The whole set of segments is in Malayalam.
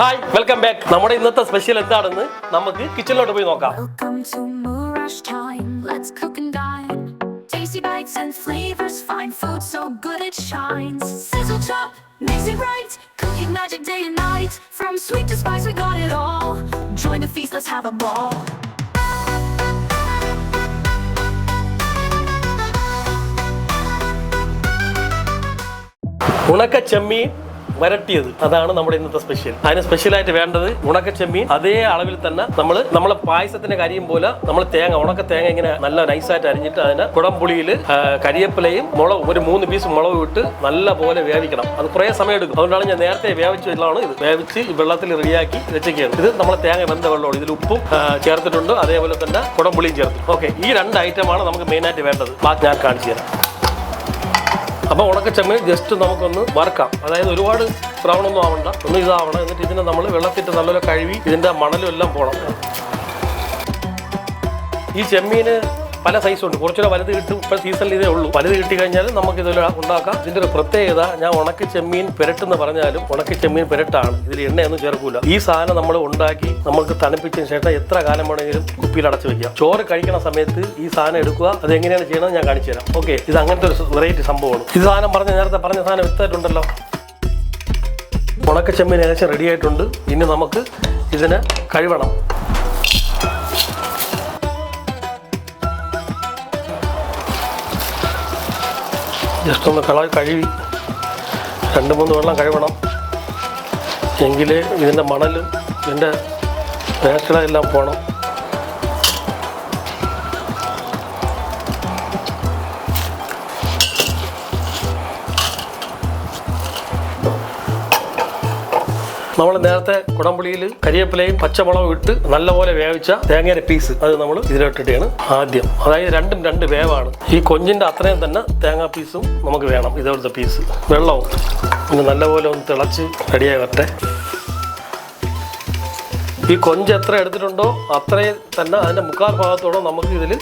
ഹായ് വെൽക്കം ബാക്ക് നമ്മുടെ ഇന്നത്തെ സ്പെഷ്യൽ എന്താണെന്ന് നമുക്ക് കിച്ചണിലോട്ട് പോയി നോക്കാം Welcome to Moorish time. Let's cook and dine. Tasty bites and flavors, fine food so good it shines. Sizzle chop, mix it right. Cooking magic day and night. From sweet to spice, we got it all. Join the feast, let's have a ball. ഉണക്ക ചെമ്മീൻ വരട്ടിയത്. അതാണ് നമ്മുടെ ഇന്നത്തെ സ്പെഷ്യൽ അതിന് സ്പെഷ്യലായിട്ട് വേണ്ടത് ഉണക്ക ചെമ്മീൻ. അതേ അളവിൽ തന്നെ നമ്മൾ നമ്മളെ പായസത്തിന്റെ കരിയും പോലെ നമ്മൾ തേങ്ങ ഉണക്ക തേങ്ങ ഇങ്ങനെ നല്ല നൈസായിട്ട് അരിഞ്ഞിട്ട് അതിന് കുടംപുളിയിൽ കരിയപ്പിലയും മുളക് ഒരു മൂന്ന് പീസ് മുളക് ഇട്ട് നല്ല പോലെ വേവിക്കണം. അത് കുറേ സമയം എടുക്കും. അതുകൊണ്ടാണ് ഞാൻ നേരത്തെ വേവിച്ച് വെള്ളമാണ് ഇത്. വേവിച്ച് വെള്ളത്തിൽ റെഡിയാക്കി വെച്ചൊക്കെയാണ് ഇത് നമ്മളെ തേങ്ങ വെന്ത വെള്ളമാണ്. ഇതിൽ ഉപ്പും ചേർത്തിട്ടുണ്ട്. അതേപോലെ തന്നെ കുടംപുളിയും ചേർത്തിട്ടുണ്ട്. ഓക്കെ ഈ രണ്ട് ഐറ്റമാണ് നമുക്ക് മെയിനായിട്ട് വേണ്ടത്. ബാക്കി ഞാൻ കാണിച്ചു തരാം. അപ്പോൾ ഉണക്കച്ചമ്മീൻ ജസ്റ്റ് നമുക്കൊന്ന് വറുക്കാം. അതായത് ഒരുപാട് ബ്രൗണൊന്നും ആവണ്ട. ഒന്ന് ഇതാവണം. എന്നിട്ട് ഇതിനെ നമ്മൾ വെള്ളത്തിട്ട് നല്ലപോലെ കഴുകി ഇതിന്റെ മണലും എല്ലാം പോകണം ഈ ചെമ്മീന് പല സൈസും ഉണ്ട്. കുറച്ചുകൂടെ വലുത് കിട്ടും. ഇപ്പം സീസണിൽ ഇതേ ഉള്ളൂ. വലുത് കിട്ടി കഴിഞ്ഞാൽ നമുക്ക് ഇതിൽ ഉണ്ടാക്കാം. ഇതിന്റെ ഒരു പ്രത്യേകത ഞാൻ ഉണക്ക ചെമ്മീൻ പെരട്ടെന്ന് പറഞ്ഞാലും ഉണക്ക ചെമ്മീൻ പെരട്ടാണ്. ഇതിൽ എണ്ണയൊന്നും ചേർക്കൂല. ഈ സാധനം നമ്മൾ ഉണ്ടാക്കി നമുക്ക് തണുപ്പിച്ചതിന് ശേഷം എത്ര കാലം വേണമെങ്കിലും കുപ്പിയിൽ അടച്ചു വെക്കാം ചോറ് കഴിക്കണ സമയത്ത് ഈ സാധനം എടുക്കുക. അത് എങ്ങനെയാണ് ചെയ്യണമെന്ന് ഞാൻ കാണിച്ചു തരാം. ഓക്കെ ഇത് അങ്ങനത്തെ ഒരു വെറൈറ്റി സംഭവമാണ്. ഇത് സാധനം പറഞ്ഞ നേരത്തെ പറഞ്ഞ സാധനം വിത്തായിട്ടുണ്ടല്ലോ ഉണക്ക ചെമ്മീൻ ഏകദേശം റെഡി ആയിട്ടുണ്ട്. ഇനി നമുക്ക് ഇതിനെ കഴുകണം. ജസ്റ്റ് ഒന്ന് കള കഴുകി. രണ്ട് മൂന്ന് വെള്ളം കഴുകണം. എങ്കിലേ ഇതിന്റെ മണലും ഇതിന്റെ വേസ്റ്റുകളെല്ലാം പോകണം നമ്മൾ നേരത്തെ കുടംപുളിയിൽ കരിയേപ്പിലയും പച്ചമുളകും ഇട്ട് നല്ലപോലെ വേവിച്ച തേങ്ങയുടെ പീസ് അത് നമ്മൾ ഇതിലിട്ടിട്ടാണ് ആദ്യം. അതായത് രണ്ടും രണ്ട് വേവാണ്. ഈ കൊഞ്ചിന്റെ അത്രയും തന്നെ തേങ്ങാ പീസും നമുക്ക് വേണം ഇതേപോലത്തെ പീസ് വെള്ളവും പിന്നെ നല്ലപോലെ ഒന്ന് തിളച്ച് റെഡിയായി വരട്ടെ ഈ കൊഞ്ച് എത്ര എടുത്തിട്ടുണ്ടോ അത്രയും തന്നെ അതിന്റെ മുക്കാൽ ഭാഗത്തോളം നമുക്ക് ഇതിൽ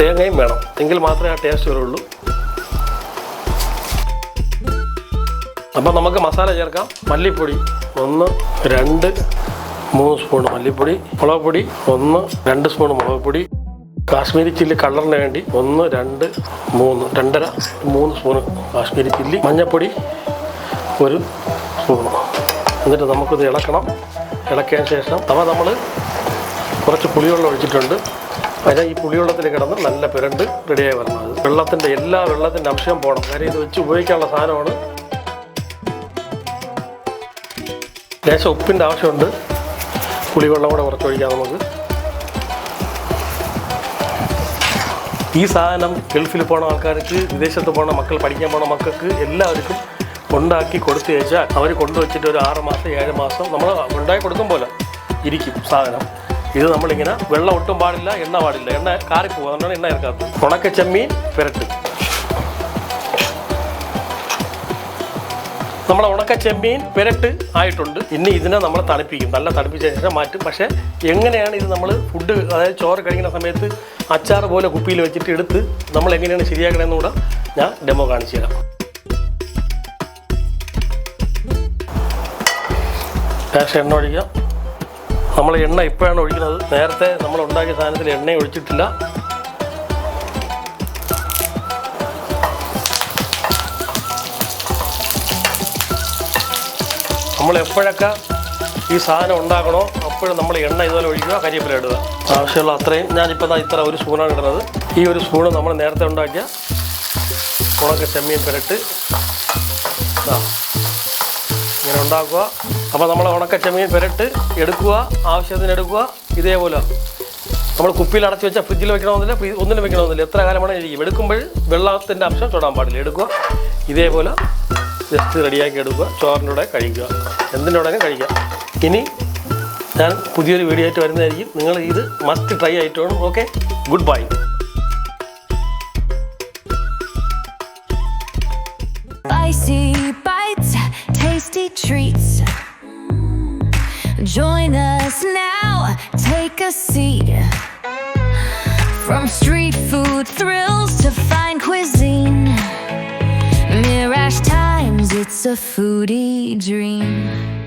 തേങ്ങയും വേണം. എങ്കിൽ മാത്രമേ ആ ടേസ്റ്റ് വരുള്ളൂ. അപ്പം നമുക്ക് മസാല ചേർക്കാം. മല്ലിപ്പൊടി ഒന്ന് രണ്ട് മൂന്ന് സ്പൂൺ മല്ലിപ്പൊടി മുളക് പൊടി ഒന്ന് രണ്ട് സ്പൂൺ മുളക് പൊടി കാശ്മീരി ചില്ലി കളറിന് വേണ്ടി ഒന്ന് രണ്ട് മൂന്ന് രണ്ടര മൂന്ന് സ്പൂൺ കാശ്മീരി ചില്ലി മഞ്ഞൾപ്പൊടി ഒരു സ്പൂൺ എന്നിട്ട് നമുക്കിത് ഇളക്കണം. ഇളക്കിയ ശേഷം അപ്പോൾ നമ്മൾ കുറച്ച് പുളിവെള്ളം ഒഴിച്ചിട്ടുണ്ട്. അതിന് ഈ പുളിവെള്ളത്തിൽ കിടന്ന് നല്ല പുരണ്ട് റെഡിയായി വരണം. വെള്ളത്തിന്റെ എല്ലാ വെള്ളത്തിന്റെ അംശം പോകണം കാര്യം ഇത് വെച്ച് ഉപയോഗിക്കാനുള്ള സാധനമാണ്. ലേശം ഉപ്പിന്റെ ആവശ്യമുണ്ട്. പുളിവെള്ളം കൂടെ കുറച്ചൊഴിക്കാം നമുക്ക്. ഈ സാധനം ഗൾഫിൽ പോണ ആൾക്കാർക്ക് വിദേശത്ത് പോണ മക്കൾ പഠിക്കാൻ പോണ മക്കൾക്ക് എല്ലാവർക്കും ഉണ്ടാക്കി കൊടുത്തു കഴിച്ചാൽ അവർ കൊണ്ടുവച്ചിട്ട് ഒരു ആറ് മാസം ഏഴ് മാസം നമ്മൾ ഉണ്ടാക്കി കൊടുക്കും പോലെ ഇരിക്കും സാധനം. ഇത് നമ്മളിങ്ങനെ വെള്ളം ഒട്ടും പാടില്ല എണ്ണ പാടില്ല. എണ്ണ കാറിപ്പോകും അതുകൊണ്ടാണ് എണ്ണ ഇറക്കാത്തത് ഉണക്ക ചെമ്മീൻ പുരട്ട്. നമ്മളെ ഉണക്ക ചെമ്മീൻ പെരട്ട് ആയിട്ടുണ്ട്. ഇനി ഇതിനെ നമ്മൾ തണുപ്പിക്കും. നല്ല തണുപ്പിച്ച ശേഷം മാറ്റും. പക്ഷേ എങ്ങനെയാണ് ഇത് നമ്മൾ ഫുഡ് അതായത് ചോറ് കഴിക്കുന്ന സമയത്ത് അച്ചാർ പോലെ കുപ്പിയിൽ വെച്ചിട്ട് എടുത്ത് നമ്മൾ എങ്ങനെയാണ് ശരിയാക്കണമെന്ന് കൂടെ ഞാൻ ഡെമോ കാണിച്ചു തരാം. ലേശം എണ്ണ ഒഴിക്കാം. നമ്മൾ എണ്ണ ഇപ്പോഴാണ് ഒഴിക്കുന്നത്. നേരത്തെ നമ്മൾ ഉണ്ടാക്കിയ സാധനത്തിൽ എണ്ണ ഒഴിച്ചിട്ടില്ല. നമ്മൾ എപ്പോഴൊക്കെ ഈ സാധനം ഉണ്ടാക്കണോ അപ്പോഴും നമ്മൾ എണ്ണ ഇതുപോലെ ഒഴിക്കുക കരിയേപ്പില ഇടുക. ആവശ്യമുള്ള അത്രയും. ഞാനിപ്പോൾ ഇതാ ഇത്ര ഒരു സ്പൂണാണ് ഇടുന്നത്. ഈ ഒരു സ്പൂണ് നമ്മൾ നേരത്തെ ഉണ്ടാക്കിയ ഉണക്ക ചെമ്മീൻ പുരട്ട്. ഇങ്ങനെ ഉണ്ടാക്കുക. അപ്പോൾ നമ്മൾ ഉണക്ക ചെമ്മീൻ പുരട്ട് എടുക്കുക ആവശ്യത്തിന് എടുക്കുക. ഇതേപോലെ. നമ്മൾ കുപ്പിയിൽ അടച്ചു വെച്ചാൽ ഫ്രിഡ്ജിൽ വെക്കണമെന്നില്ല ഒന്നിലും വെക്കണമെന്നില്ല. എത്ര കാലമാണ് ഇരിക്കും. എടുക്കുമ്പോൾ വെള്ളത്തിന്റെ അംശം തൊടാൻ പാടില്ല. എടുക്കുക. ഇതേപോലെ. ജസ്റ്റ് റെഡിയാക്കി എടുക്കുക. ചോറിന്റെ കഴിക്കുക. എന്തിന്റെ കൂടെ കഴിക്കുക. ഇനി ഞാൻ പുതിയൊരു വീഡിയോ ആയിട്ട് വരുന്നതായിരിക്കും. നിങ്ങൾ ഇത് മസ്റ്റ് ട്രൈ ആയിട്ട് വേണം. Okay goodbye Spicy bites, tasty treats. Join us now, take a seat. From street food thrills to fine cuisine. a foodie dream.